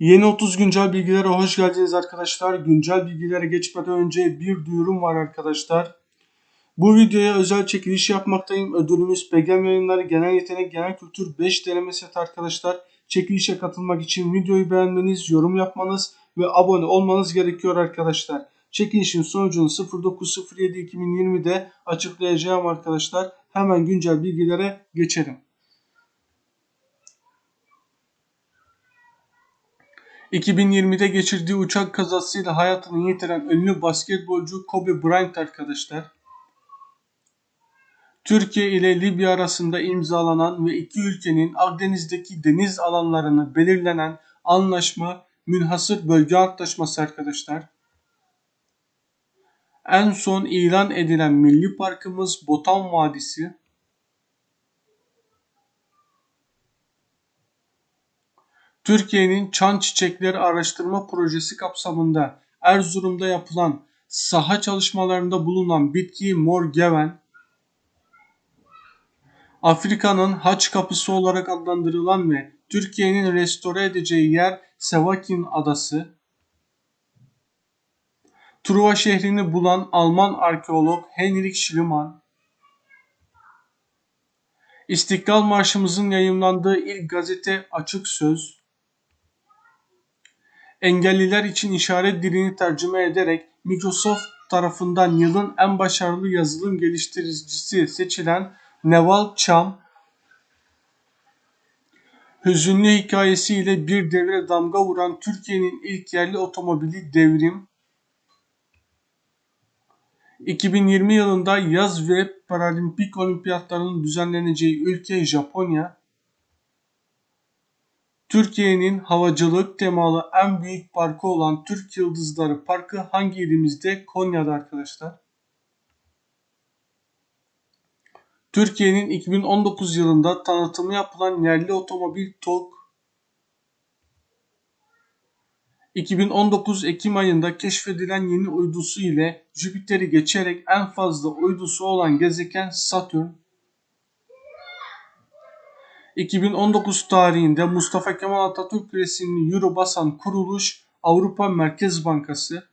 Yeni 30 güncel bilgilere hoş geldiniz arkadaşlar. Güncel bilgilere geçmeden önce bir duyurum var arkadaşlar. Bu videoya özel çekiliş yapmaktayım. Ödülümüz Pegam Yayınları Genel Yetenek Genel Kültür 5 deneme seti arkadaşlar. Çekilişe katılmak için videoyu beğenmeniz, yorum yapmanız ve abone olmanız gerekiyor arkadaşlar. Çekilişin sonucunu 09.07.2020'de açıklayacağım arkadaşlar. Hemen güncel bilgilere geçelim. 2020'de geçirdiği uçak kazasıyla hayatını yitiren ünlü basketbolcu Kobe Bryant arkadaşlar. Türkiye ile Libya arasında imzalanan ve iki ülkenin Akdeniz'deki deniz alanlarını belirlenen anlaşma münhasır bölge antlaşması arkadaşlar. En son ilan edilen milli parkımız Botan Vadisi. Türkiye'nin Çan Çiçekleri Araştırma Projesi kapsamında Erzurum'da yapılan saha çalışmalarında bulunan bitki mor geven, Afrika'nın haç kapısı olarak adlandırılan ve Türkiye'nin restore edeceği yer Sevakin Adası, Truva şehrini bulan Alman arkeolog Heinrich Schliemann, İstiklal Marşımızın yayımlandığı ilk gazete Açık Söz, engelliler için işaret dilini tercüme ederek Microsoft tarafından yılın en başarılı yazılım geliştiricisi seçilen Neval Cham, hüzünlü hikayesiyle bir devre damga vuran Türkiye'nin ilk yerli otomobili Devrim, 2020 yılında yaz ve paralimpik olimpiyatlarının düzenleneceği ülke Japonya, Türkiye'nin havacılık temalı en büyük parkı olan Türk Yıldızları Parkı hangi ilimizde? Konya'da arkadaşlar. Türkiye'nin 2019 yılında tanıtımı yapılan yerli otomobil TOG 2019 Ekim ayında keşfedilen yeni uydusu ile Jüpiter'i geçerek en fazla uydusu olan gezegen Satürn 2019 tarihinde Mustafa Kemal Atatürk resimli euro basan kuruluş Avrupa Merkez Bankası.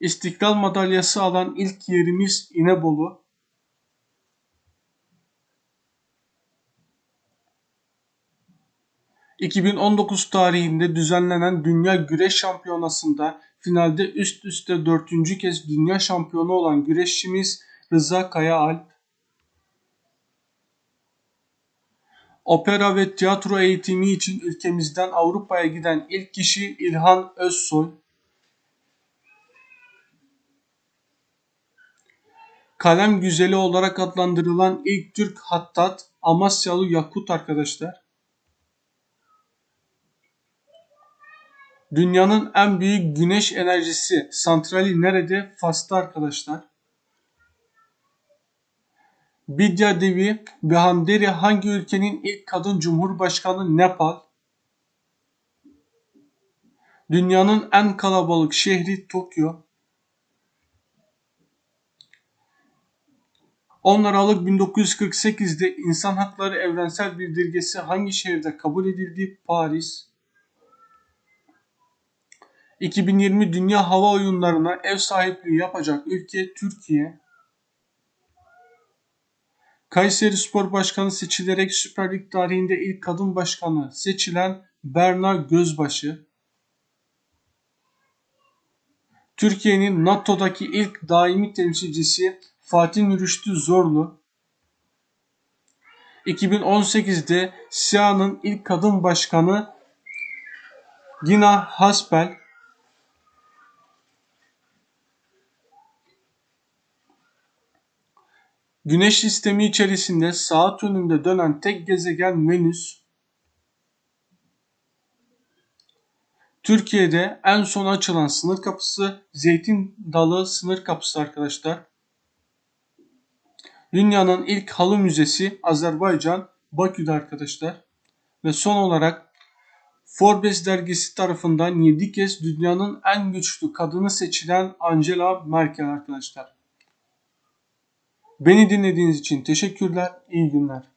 İstiklal Madalyası alan ilk yerimiz İnebolu. ...2019 tarihinde düzenlenen Dünya Güreş Şampiyonası'nda finalde üst üste dördüncü kez dünya şampiyonu olan güreşçimiz Rıza Kaya Alp, Opera ve tiyatro eğitimi için ülkemizden Avrupa'ya giden ilk kişi İlhan Özsoy. Kalem güzeli olarak adlandırılan ilk Türk hattat Amasyalı Yakut arkadaşlar. Dünyanın en büyük güneş enerjisi santrali nerede? Fas'ta arkadaşlar. Bidya Devi Behanderi hangi ülkenin ilk kadın cumhurbaşkanı Nepal? Dünyanın en kalabalık şehri Tokyo. 10 Aralık 1948'de İnsan Hakları Evrensel Bildirgesi hangi şehirde kabul edildi? Paris. 2020 Dünya Hava Oyunlarına ev sahipliği yapacak ülke Türkiye. Kayseri Spor Başkanı seçilerek Süper Lig tarihinde ilk kadın başkanı seçilen Berna Gözbaşı. Türkiye'nin NATO'daki ilk daimi temsilcisi Fatih Rüştü Zorlu. 2018'de SİA'nın ilk kadın başkanı Gina Haspel. Güneş sistemi içerisinde saat yönünde dönen tek gezegen Venüs. Türkiye'de en son açılan sınır kapısı Zeytin Dalı sınır kapısı arkadaşlar. Dünyanın ilk halı müzesi Azerbaycan Bakü'de arkadaşlar. Ve son olarak Forbes dergisi tarafından 7 kez dünyanın en güçlü kadını seçilen Angela Merkel arkadaşlar. Beni dinlediğiniz için teşekkürler. İyi günler.